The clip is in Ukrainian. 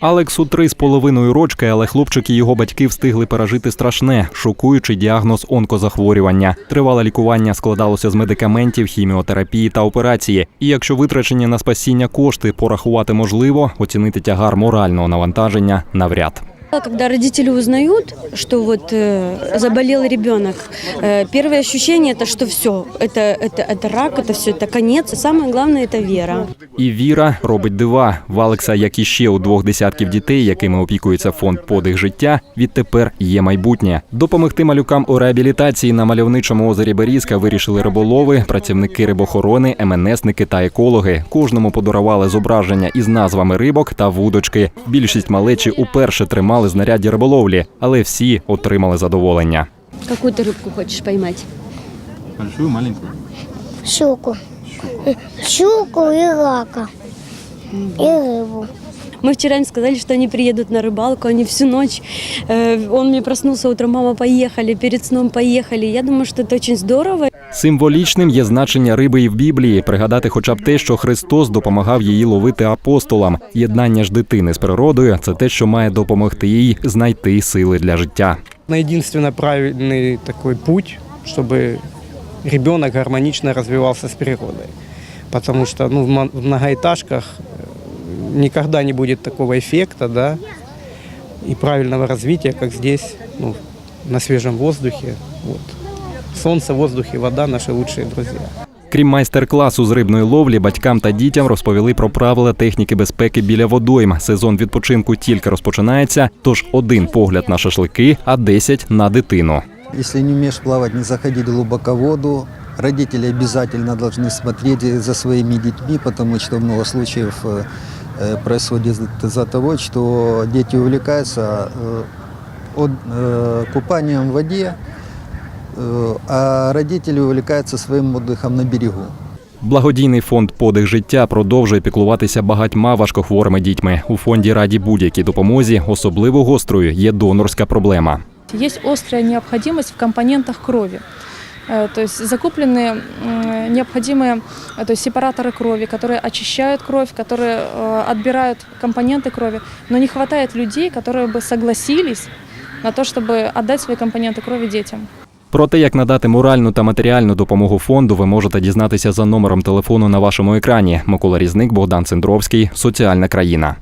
Алексу три з половиною рочки, але хлопчик і його батьки встигли пережити страшне, шокуючий діагноз онкозахворювання. Тривале лікування складалося з медикаментів, хіміотерапії та операції. І якщо витрачені на спасіння кошти порахувати можливо, оцінити тягар морального навантаження навряд. Когда родители узнают, что вот э, заболел ребенок, э, первое ощущение это что все, это, это, это рак, это все, это конец. И самое главное это вера. І віра робить дива. В Алекса, як і ще у двох десятків дітей, якими опікується фонд подих життя, відтепер є майбутнє. Допомогти малюкам у реабілітації на мальовничому озері Берізка вирішили риболови, працівники рибохорони, МНСники та екологи. Кожному подарували зображення із назвами рибок та вудочки. Більшість малечі уперше тримали знаряддя риболовлі, але всі отримали задоволення. Какую ты рыбку хочешь поймать? Большую, маленькую. Щуку. Щуку и рака. И рыбу. Мы вчера им сказали, что они приедут на рыбалку, они всю ночь. э, он мне проснулся утром, мама, поехали, перед сном поехали. Я думаю, что это очень здорово. Символічним є значення риби і в Біблії. Пригадати, хоча б те, що Христос допомагав її ловити апостолам. Єднання ж дитини з природою це те, що має допомогти їй знайти сили для життя. на единственно правильный такой путь, чтобы ребенок гармонично развивался с природой. Потому что ну, в мо- в многоэтажках э, никогда не будет такого эффекта, да, и правильного развития, как здесь, ну, на свежем воздухе. Вот. Солнце, воздух и вода – наши лучшие друзья. Крім майстер-класу з рибної ловлі, батькам та дітям розповіли про правила техніки безпеки біля водойм. Сезон відпочинку тільки розпочинається, тож один погляд на шашлики, а десять на дитину. Если не умеешь плавать, не заходи глубоко в воду. Родители обязательно должны смотреть за своими детьми, потому что много случаев э, э, происходит из-за того, что дети увлекаются э, от, э, купанием в воде, э, а родители увлекаются своим отдыхом на берегу. Благодійний фонд Подих життя продовжує піклуватися багатьма важкохворими дітьми. У фонді раді будь-якій допомозі, особливо гострою є донорська проблема. Есть острая необходимость в компонентах крови. Э, То есть закуплены м, необходимые э, то есть сепараторы крови, которые очищают кровь, которые э, отбирают компоненты крови, но не хватает людей, которые бы согласились на то, чтобы отдать свои компоненты крови детям. Про те, як надати моральну та матеріальну допомогу фонду, ви можете дізнатися за номером телефону на вашому екрані. Микола Різник, Богдан Цендровський, Соціальна країна.